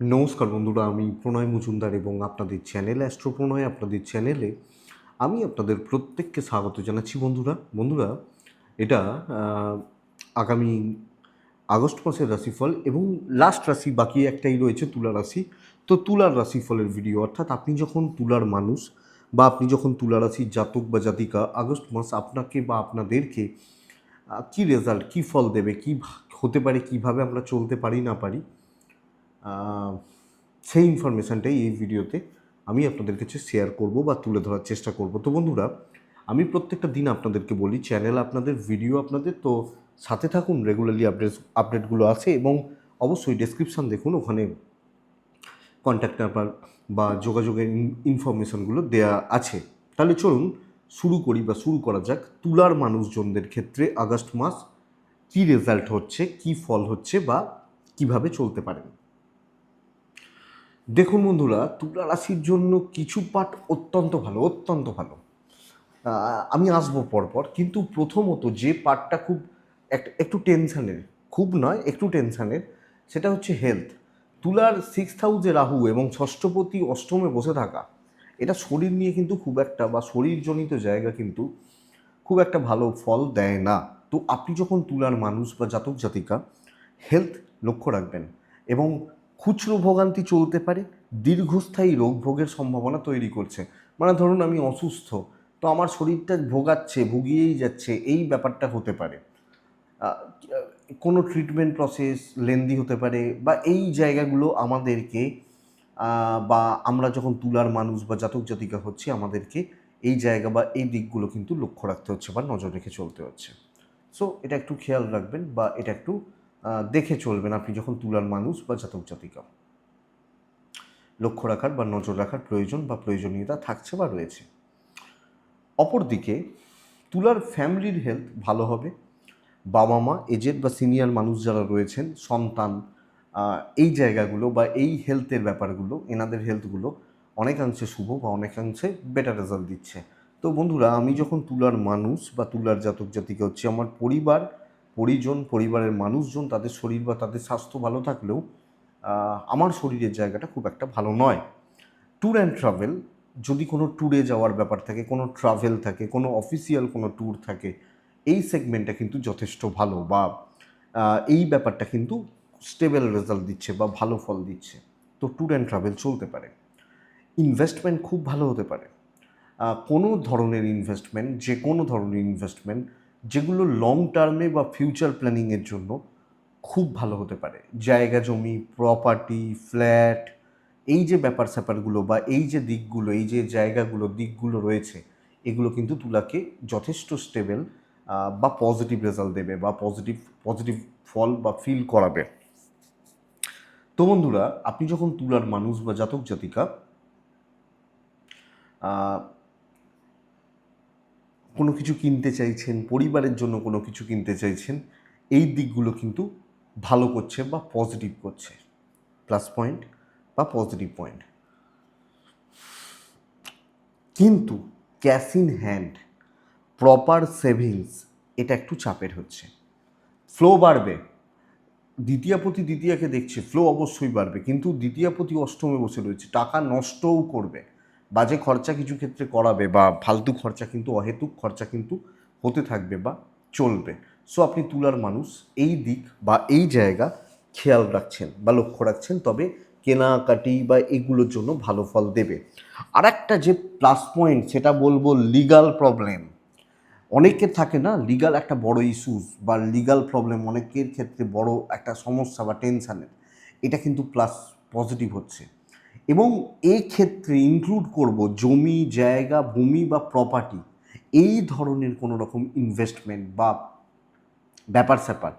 নমস্কার বন্ধুরা, আমি প্রণয় মজুমদার এবং আপনাদের চ্যানেল অ্যাস্ট্রো প্রণয় আপনাদের চ্যানেলে আমি আপনাদের প্রত্যেককে স্বাগত জানাচ্ছি বন্ধুরা। বন্ধুরা, এটা আগামী আগস্ট মাসের রাশিফল এবং লাস্ট রাশি বাকি একটাই রয়েছে তুলা রাশি। তো তুলার রাশিফলের ভিডিও অর্থাৎ আপনি যখন তুলার মানুষ বা আপনি যখন তুলা রাশির জাতক বা জাতিকা, আগস্ট মাস আপনাকে বা আপনাদেরকে কি রেজাল্ট কি ফল দেবে, কি হতে পারে, কীভাবে আমরা চলতে পারি, না পারি সেই ইনফরমেশানটাই এই ভিডিওতে আমি আপনাদের কাছে শেয়ার করব বা তুলে ধরার চেষ্টা করব। তো বন্ধুরা, আমি প্রত্যেকটা দিন আপনাদেরকে বলি চ্যানেল আপনাদের ভিডিও আপনাদের, তো সাথে থাকুন রেগুলারলি আপডেট আপডেটগুলো আছে এবং অবশ্যই ডেসক্রিপশান দেখুন, ওখানে কন্ট্যাক্ট নাম্বার বা যোগাযোগের ইনফরমেশনগুলো দেয়া আছে। তাহলে চলুন শুরু করি বা শুরু করা যাক। তুলার মানুষজনদের ক্ষেত্রে আগস্ট মাস কী রেজাল্ট হচ্ছে, কি ফল হচ্ছে বা কীভাবে চলতে পারেন দেখুন বন্ধুরা, তুলা রাশির জন্য কিছু পাঠ অত্যন্ত ভালো অত্যন্ত ভালো। আমি আসব পরপর, কিন্তু প্রথমত যে পার্টটা খুব এক- একটু টেনশানের, খুব নয়, একটু টেনশানের, সেটা হচ্ছে হেলথ তুলার সিক্স হাউসে রাহু এবং ষষ্ঠপতি অষ্টমে বসে থাকা, এটা শরীর নিয়ে কিন্তু খুব একটা বা শরীরজনিত জায়গা কিন্তু খুব একটা ভালো ফল দেয় না। তো আপনি যখন তুলার মানুষ বা জাতক জাতিকা হেলথ লক্ষ্য রাখবেন এবং খুচরো ভোগান্তি চলতে পারে, দীর্ঘস্থায়ী রোগ ভোগের সম্ভাবনা তৈরি করছে। মানে ধরুন আমি অসুস্থ, তো আমার শরীরটা ভোগাচ্ছে, ভুগিয়েই যাচ্ছে, এই ব্যাপারটা হতে পারে। কোনো ট্রিটমেন্ট প্রসেস লেন্দি হতে পারে বা এই জায়গাগুলো আমাদেরকে বা আমরা যখন তুলার মানুষ বা জাতক জাতিকা হচ্ছে, আমাদেরকে এই জায়গা বা এই দিকগুলো কিন্তু লক্ষ্য রাখতে হচ্ছে বা নজর রেখে চলতে হচ্ছে। সো এটা একটু খেয়াল রাখবেন বা এটা একটু দেখে চলবেন আপনি যখন তুলার মানুষ বা জাতক জাতিকা। লক্ষ্য রাখার বা নজর রাখার প্রয়োজন বা প্রয়োজনীয়তা থাকছে বা রয়েছে। অপরদিকে, তুলার ফ্যামিলির হেলথ ভালো হবে। বাবা মা, এজেড বা সিনিয়র মানুষ যারা রয়েছেন, সন্তান এই জায়গাগুলো বা এই হেলথের ব্যাপারগুলো, এনাদের হেলথগুলো অনেকাংশে শুভ বা অনেকাংশে বেটার রেজাল্ট দিচ্ছে। তো বন্ধুরা, আমি যখন তুলার মানুষ বা তুলার জাতক জাতিকে হচ্ছে, আমার পরিবার পরিজন, পরিবারের মানুষজন, তাদের শরীর বা তাদের স্বাস্থ্য ভালো থাকলেও আমার শরীরের জায়গাটা খুব একটা ভালো নয়। ট্যুর অ্যান্ড ট্রাভেল যদি কোনো ট্যুরে যাওয়ার ব্যাপার থাকে, কোনো ট্রাভেল থাকে, কোনো অফিসিয়াল কোনো ট্যুর থাকে, এই সেগমেন্টটা কিন্তু যথেষ্ট ভালো বা এই ব্যাপারটা কিন্তু স্টেবল রেজাল্ট দিচ্ছে বা ভালো ফল দিচ্ছে। তো ট্যুর অ্যান্ড ট্রাভেল চলতে পারে। ইনভেস্টমেন্ট খুব ভালো হতে পারে। কোনো ধরনের ইনভেস্টমেন্ট যে কোনো ধরনের ইনভেস্টমেন্ট যেগুলো লং টার্মে বা ফিউচার প্ল্যানিংয়ের জন্য খুব ভালো হতে পারে। জায়গা, জমি প্রপার্টি ফ্ল্যাট এই যে ব্যাপার স্যাপারগুলো বা এই যে দিকগুলো, এই যে জায়গাগুলো, দিকগুলো রয়েছে, এগুলো কিন্তু তুলাকে যথেষ্ট স্টেবল বা পজিটিভ রেজাল্ট দেবে বা পজিটিভ পজিটিভ ফল বা ফিল করাবে। তো বন্ধুরা, আপনি যখন তুলার মানুষ বা জাতক জাতিকা কোনো কিছু কিনতে চাইছেন, পরিবারের জন্য কোনো কিছু কিনতে চাইছেন, এই দিকগুলো কিন্তু ভালো করছে বা পজিটিভ করছে। প্লাস পয়েন্ট বা পজিটিভ পয়েন্ট কিন্তু cash in hand proper savings এটা একটু চাপের হচ্ছে। ফ্লো বাড়বে। দ্বিতীয়াপতি দ্বিতীয়াকে দেখছে ফ্লো অবশ্যই বাড়বে। কিন্তু দ্বিতীয়াপতি অষ্টমে বসে রয়েছে, টাকা নষ্টও করবে। বাজে খরচা কিছু ক্ষেত্রে করাবে বা ফালতু খরচা কিন্তু, অহেতুক খরচা কিন্তু হতে থাকবে বা চলবে। সো আপনি তুলার মানুষ, এই দিক বা এই জায়গা খেয়াল রাখছেন বা লক্ষ্য রাখছেন, তবে কেনাকাটি বা এগুলোর জন্য ভালো ফল দেবে। আর একটা যে প্লাস পয়েন্ট সেটা বলব লিগাল প্রবলেম অনেকের থাকে না লিগাল একটা বড় ইস্যুস বা লিগাল প্রবলেম অনেকের ক্ষেত্রে বড় একটা সমস্যা বা টেনশানের এটা কিন্তু প্লাস পজিটিভ হচ্ছে। এবং এই ক্ষেত্রে ইনক্লুড করব জমি, জায়গা, ভূমি বা প্রপার্টি এই ধরনের কোনো রকম ইনভেস্টমেন্ট বা ব্যাপার স্যাপার।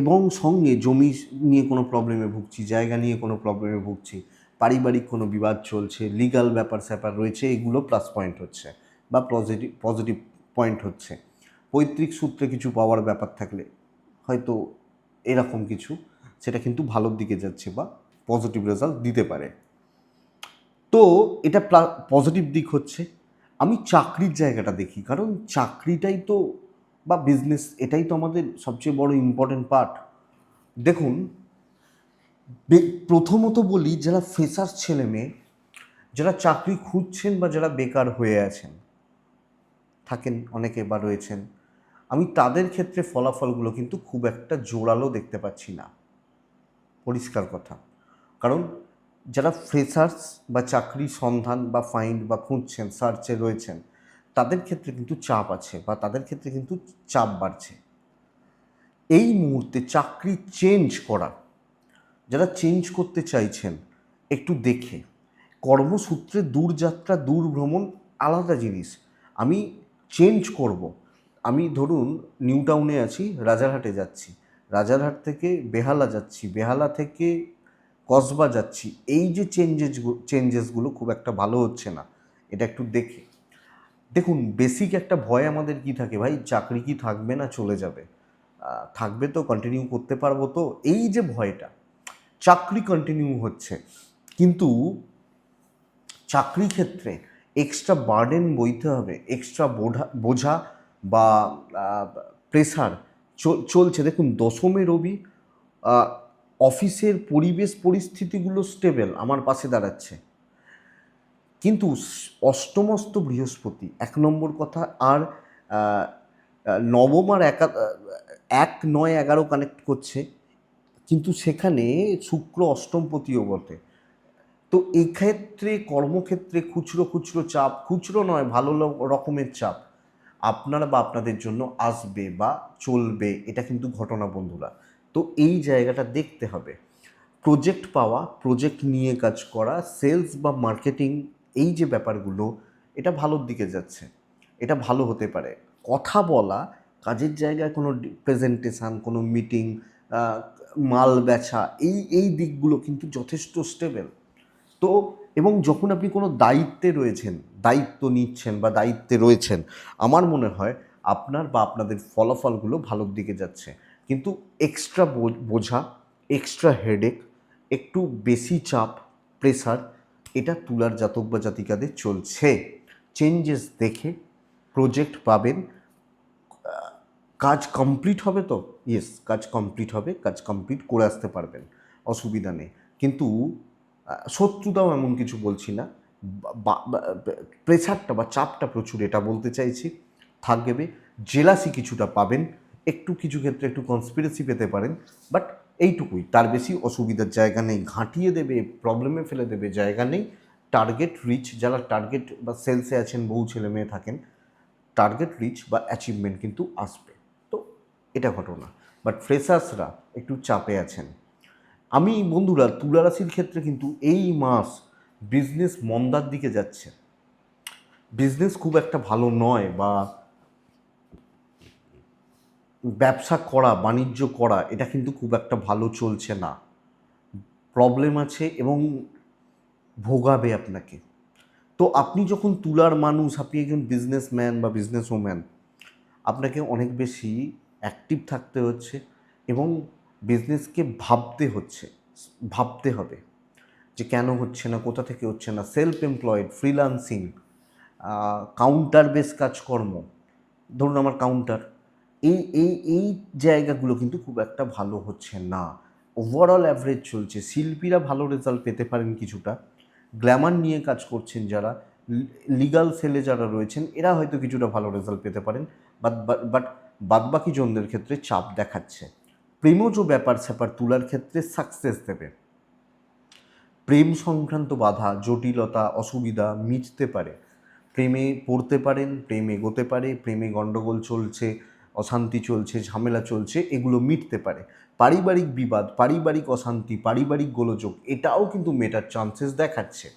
এবং সঙ্গে জমি নিয়ে কোনো প্রবলেমে ভুগছি, জায়গা নিয়ে কোনো প্রবলেমে ভুগছি, পারিবারিক কোনো বিবাদ চলছে লিগাল ব্যাপার স্যাপার রয়েছে, এগুলো প্লাস পয়েন্ট হচ্ছে বা পজিটিভ পজিটিভ পয়েন্ট হচ্ছে। পৈতৃক সূত্রে কিছু পাওয়ার ব্যাপার থাকলে হয়তো এরকম কিছু, সেটা কিন্তু ভালোর দিকে যাচ্ছে বা পজিটিভ রেজাল্ট দিতে পারে। তো এটা পজিটিভ দিক হচ্ছে, আমি চাকরির জায়গাটা দেখি, কারণ চাকরিটাই তো, বা বিজনেস এটাই তো আমাদের সবচেয়ে বড় ইম্পর্টেন্ট পার্ট দেখুন প্রথমত বলি, যারা ফ্রেশার ছেলে মেয়ে, যারা চাকরি খুঁজছেন বা যারা বেকার হয়ে আছেন, থাকেন, অনেকে বা রয়েছেন, আমি তাদের ক্ষেত্রে ফলাফলগুলো কিন্তু খুব একটা জোরালো দেখতে পাচ্ছি না। পরিষ্কার কথা। কারণ যারা ফ্রেশার্স বা চাকরি সন্ধান বা ফাইন্ড বা খুঁজছেন সার্চে রয়েছেন, তাদের ক্ষেত্রে কিন্তু চাপ আছে বা তাদের ক্ষেত্রে কিন্তু চাপ বাড়ছে। এই মুহূর্তে চাকরি চেঞ্জ করা, যারা চেঞ্জ করতে চাইছেন, একটু দেখে। কর্মসূত্রে দূরযাত্রা দূর ভ্রমণ আলাদা জিনিস। আমি চেঞ্জ করব। আমি ধরুন নিউ টাউনে আছি, রাজারহাটে যাচ্ছি। রাজারহাট থেকে বেহালা যাচ্ছি। বেহালা থেকে কসবা যাচ্ছি, এই যে চেঞ্জেস চেঞ্জেসগুলো খুব একটা ভালো হচ্ছে না, এটা একটু দেখে। দেখুন বেসিক একটা ভয় আমাদের কি থাকে ভাই? চাকরি কি থাকবে না চলে যাবে? থাকবে তো কন্টিনিউ করতে পারব তো, এই যে ভয়টা, চাকরি কন্টিনিউ হচ্ছে, কিন্তু চাকরি ক্ষেত্রে এক্সট্রা বার্ডেন বইতে হবে এক্সট্রা বোঝা বোঝা বা প্রেসার চলছে। দেখুন, দশমে রবি অফিসের পরিবেশ পরিস্থিতিগুলো স্টেবল আমার পাশে দাঁড়াচ্ছে। কিন্তু অষ্টমস্ত বৃহস্পতি, এক নম্বর কথা, আর নবম আর এক নয় এগারো কানেক্ট করছে, কিন্তু সেখানে শুক্র অষ্টমপতিও বটে। তো এক্ষেত্রে, কর্মক্ষেত্রে খুচরো খুচরো চাপ, খুচরো নয়, ভালো রকমের চাপ। আপনার বা আপনাদের জন্য আসবে বা চলবে, এটা কিন্তু ঘটনা বন্ধুরা। তো এই জায়গাটা দেখতে হবে। প্রজেক্ট পাওয়া প্রজেক্ট নিয়ে কাজ করা সেলস বা মার্কেটিং এই যে ব্যাপারগুলো, এটা ভালোর দিকে যাচ্ছে। এটা ভালো হতে পারে। কথা বলা, কাজের জায়গায় কোনো প্রেজেন্টেশন কোনো মিটিং মাল বেচা, এই এই দিকগুলো কিন্তু যথেষ্ট স্টেবেল তো, এবং যখন আপনি কোনো দায়িত্বে রয়েছেন, দায়িত্ব নিচ্ছেন বা দায়িত্বে রয়েছেন, আমার মনে হয় আপনার বা আপনাদের ফলাফলগুলো ভালোর দিকে যাচ্ছে। কিন্তু এক্সট্রা বোঝা এক্সট্রা হেডেক একটু বেশি চাপ প্রেসার এটা তুলার জাতক বা জাতিকাদের চলছে। চেঞ্জেস দেখে প্রজেক্ট পাবেন। কাজ কমপ্লিট হবে তো? ইয়েস কাজ কমপ্লিট হবে, কাজ কমপ্লিট করে আসতে পারবেন। অসুবিধা নেই। কিন্তু শত্রুতাও এমন কিছু বলছি না। প্রেসারটা বা চাপটা প্রচুর, এটা বলতে চাইছি। থাকবে। জেলাসি কিছুটা পাবেন। একটু কিছু ক্ষেত্রে একটু কনস্পিরেসি পেতে পারেন বাট এইটুকুই। তার বেশি অসুবিধার জায়গা নেই। ঘাঁটিয়ে দেবে প্রবলেমে ফেলে দেবে জায়গা নেই। টার্গেট রিচ যারা টার্গেট বা সেলসে আছেন বহু ছেলে মেয়ে থাকেন টার্গেট রিচ বা অ্যাচিভমেন্ট কিন্তু আসবে। তো এটা ঘটনা। বাট ফ্রেশার্সরা একটু চাপে আছেন। আমি, বন্ধুরা, তুলা রাশির ক্ষেত্রে কিন্তু এই মাস বিজনেস মন্দার দিকে যাচ্ছে। বিজনেস খুব একটা ভালো নয় বা ব্যবসা করা, বাণিজ্য করা, এটা কিন্তু খুব একটা ভালো চলছে না। প্রবলেম আছে এবং ভোগাবে আপনাকে। তো আপনি যখন তুলার মানুষ, আপনি একজন বিজনেসম্যান বা বিজনেস ওম্যান আপনাকে অনেক বেশি অ্যাক্টিভ থাকতে হচ্ছে এবং বিজনেসকে ভাবতে হচ্ছে, ভাবতে হবে যে কেন হচ্ছে না, কোথা থেকে হচ্ছে না। Self employed freelancing counter base কাজকর্ম। ধরুন আমার কাউন্টার এই এই এই জায়গাগুলো কিন্তু খুব একটা ভালো হচ্ছে না। ওভারঅল অ্যাভারেজ চলছে। শিল্পীরা ভালো রেজাল্ট পেতে পারেন কিছুটা। গ্ল্যামার নিয়ে কাজ করছেন যারা। লিগাল সেলে যারা রয়েছেন, এরা হয়তো কিছুটা ভালো রেজাল্ট পেতে পারেন। বাট বাট বাদবাকি জনদের ক্ষেত্রে চাপ দেখাচ্ছে। প্রেমজ ব্যাপার স্যাপার তুলার ক্ষেত্রে সাকসেস দেবে। প্রেম সংক্রান্ত বাধা, জটিলতা, অসুবিধা মিটতে পারে। প্রেমে পড়তে পারেন, প্রেমে এগোতে পারে, প্রেমে গণ্ডগোল চলছে। অশান্তি চলছে, ঝামেলা চলছে, এগুলো মিটতে পারে। পারিবারিক বিবাদ, পারিবারিক অশান্তি, পারিবারিক গোলযোগ, এটাও কিন্তু মেটার চান্সেস দেখাচ্ছে।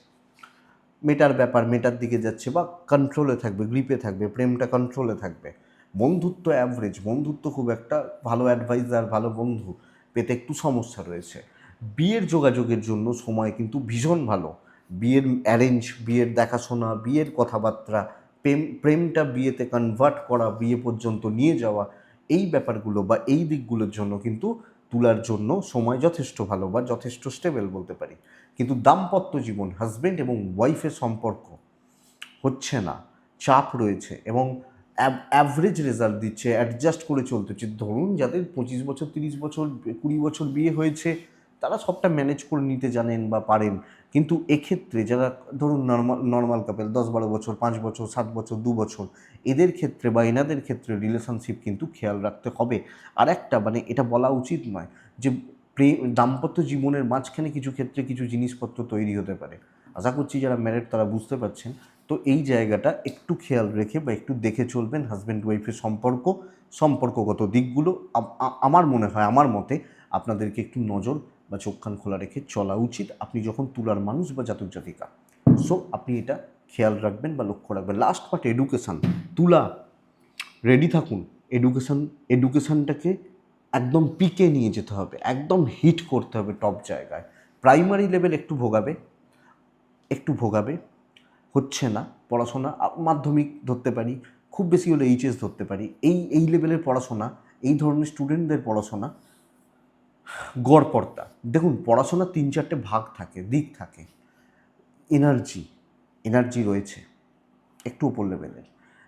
মেটার ব্যাপার, মেটার দিকে যাচ্ছে বা কন্ট্রোলে থাকবে গ্রিপে থাকবে, প্রেমটা কন্ট্রোলে থাকবে। বন্ধুত্ব অ্যাভারেজ বন্ধুত্ব খুব একটা ভালো অ্যাডভাইজার ভালো বন্ধু পেতে একটু সমস্যা রয়েছে। বিয়ের যোগাযোগের জন্য সময় কিন্তু ভীষণ ভালো। বিয়ের অ্যারেঞ্জ বিয়ের দেখাশোনা, বিয়ের কথাবার্তা প্রেম, প্রেমটা বিয়েতে কনভার্ট করা, বিয়ে পর্যন্ত নিয়ে যাওয়া, এই ব্যাপারগুলো বা এই দিকগুলোর জন্য কিন্তু তুলার জন্য সময় যথেষ্ট ভালো বা যথেষ্ট স্টেবল বলতে পারি। কিন্তু দাম্পত্য জীবন হাজব্যান্ড এবং ওয়াইফের সম্পর্ক হচ্ছে না, চাপ রয়েছে এবং অ্যাভারেজ রেজাল্ট দিচ্ছে অ্যাডজাস্ট করে চলতে হচ্ছে ধরুন যাদের পঁচিশ বছর, তিরিশ বছর, কুড়ি বছর বিয়ে হয়েছে, তারা সবটা ম্যানেজ করে নিতে জানেন বা পারেন। কিন্তু এক্ষেত্রে যারা, ধরুন নর্মাল নর্মাল কাপেল দশ বারো বছর, পাঁচ বছর, সাত বছর, দু বছর, এদের ক্ষেত্রে বা এনাদের ক্ষেত্রে রিলেশনশিপ কিন্তু খেয়াল রাখতে হবে। আর একটা মানে এটা বলা উচিত নয় যে প্রেম দাম্পত্য জীবনের মাঝখানে কিছু ক্ষেত্রে কিছু জিনিসপত্র তৈরি হতে পারে। আশা করছি যারা ম্যারেড তারা বুঝতে পারছেন। তো এই জায়গাটা একটু খেয়াল রেখে বা একটু দেখে চলবেন হাজব্যান্ড ওয়াইফের সম্পর্ক, সম্পর্কগত দিকগুলো আমার মনে হয়, আমার মতে আপনাদেরকে একটু নজর বা চোখ কান খোলা রেখে চলা উচিত। আপনি যখন তুলার মানুষ বা জাতক জাতিকা সো আপনি এটা খেয়াল রাখবেন বা লক্ষ্য রাখবেন। লাস্ট পার্ট এডুকেশান তুলা রেডি থাকুন। এডুকেশান এডুকেশানটাকে একদম পিকে নিয়ে যেতে হবে। একদম হিট করতে হবে টপ জায়গায়। প্রাইমারি লেভেল একটু ভোগাবে একটু ভোগাবে। হচ্ছে না, পড়াশোনা মাধ্যমিক ধরতে পারি, খুব বেশি হলে এইচএস ধরতে পারি। এই এই লেভেলের পড়াশোনা, এই ধরনের স্টুডেন্টদের পড়াশোনা গড়পড়তা। দেখুন, পড়াশোনার তিন চারটে ভাগ থাকে, দিক থাকে। এনার্জি এনার্জি রয়েছে, একটু ওপর লেভেলের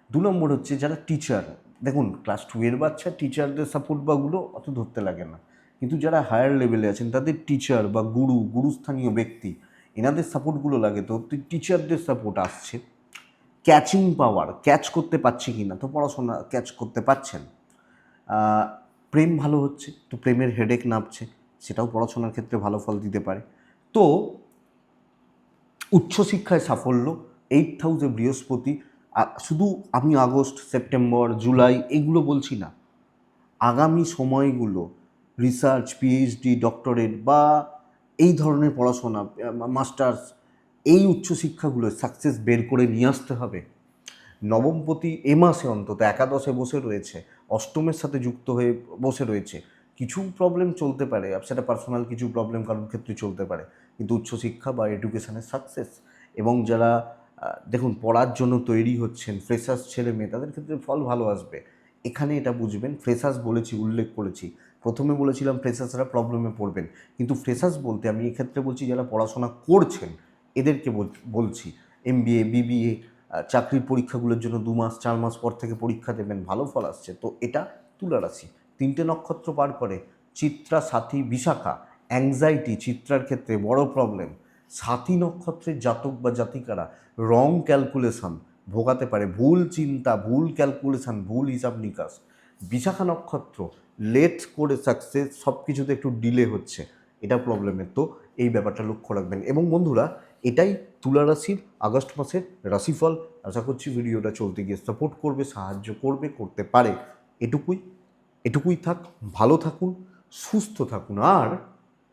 দু নম্বর হচ্ছে যারা টিচার দেখুন ক্লাস টুয়ের বাচ্চা টিচারদের সাপোর্ট বাগুলো অত ধরতে লাগে না। কিন্তু যারা হায়ার লেভেলে আছেন, তাদের টিচার বা গুরু গুরুস্থানীয় ব্যক্তি, এনাদের সাপোর্টগুলো লাগে। তো টিচারদের সাপোর্ট আসছে। ক্যাচিং পাওয়ার ক্যাচ করতে পারছে কি না তো পড়াশোনা ক্যাচ করতে পারছেন। প্রেম ভালো হচ্ছে তো প্রেমের হেডেক নামছে, সেটাও পড়াশোনার ক্ষেত্রে ভালো ফল দিতে পারে। তো উচ্চশিক্ষায় সাফল্য এইট হাউসে বৃহস্পতি শুধু আমি আগস্ট, সেপ্টেম্বর, জুলাই এগুলো বলছি না। আগামী সময়গুলো রিসার্চ পিএইচডি ডক্টরেট বা এই ধরনের পড়াশোনা মাস্টার্স এই উচ্চশিক্ষাগুলো সাকসেস বের করে নিয়ে আসতে হবে। নবমপতি এ মাসে অন্তত একাদশে বসে রয়েছে। অষ্টমের সাথে যুক্ত হয়ে বসে রয়েছে। কিছু প্রবলেম চলতে পারে সেটা পার্সোনাল কিছু প্রবলেম কারোর ক্ষেত্রে চলতে পারে। কিন্তু উচ্চশিক্ষা বা এডুকেশনের সাকসেস এবং যারা দেখুন পড়ার জন্য তৈরি হচ্ছেন ফ্রেশার্স ছেলে মেয়ে, তাদের ক্ষেত্রে ফল ভালো আসবে। এখানে এটা বুঝবেন ফ্রেশার্স বলেছি, উল্লেখ করেছি। প্রথমে বলেছিলাম ফ্রেশার্সরা প্রবলেমে পড়বেন। কিন্তু ফ্রেশার্স বলতে আমি এক্ষেত্রে বলছি, যারা পড়াশোনা করছেন, এদেরকে বল- বলছি। এম বিএ বিবিএ চাকরির পরীক্ষাগুলোর জন্য দু মাস, চার মাস পর থেকে পরীক্ষা দেবেন, ভালো ফল আসছে। তো এটা তুলা রাশি। তিনটে নক্ষত্র পার করে, চিত্রা, সাথী, বিশাখা অ্যাংজাইটি চিত্রার ক্ষেত্রে বড় প্রবলেম সাথী নক্ষত্রের জাতক বা জাতিকারা রং ক্যালকুলেশন ভোগাতে পারে। ভুল চিন্তা, ভুল ক্যালকুলেশন ভুল হিসাব নিকাশ। বিশাখা নক্ষত্র লেট করে সাকসেস সব কিছুতে একটু ডিলে হচ্ছে। এটা প্রবলেমের তো এই ব্যাপারটা লক্ষ্য রাখবেন। এবং বন্ধুরা, এটাই তুলা রাশির আগস্ট মাসের রাশিফল। আশা করছি ভিডিওটা চলতে গিয়ে সাপোর্ট করবে, সাহায্য করবে, করতে পারে। এটুকুই এটুকুই থাক, ভালো থাকুন, সুস্থ থাকুন, আর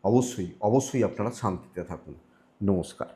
অবশ্যই অবশ্যই আপনারা শান্তিতে থাকুন। নমস্কার।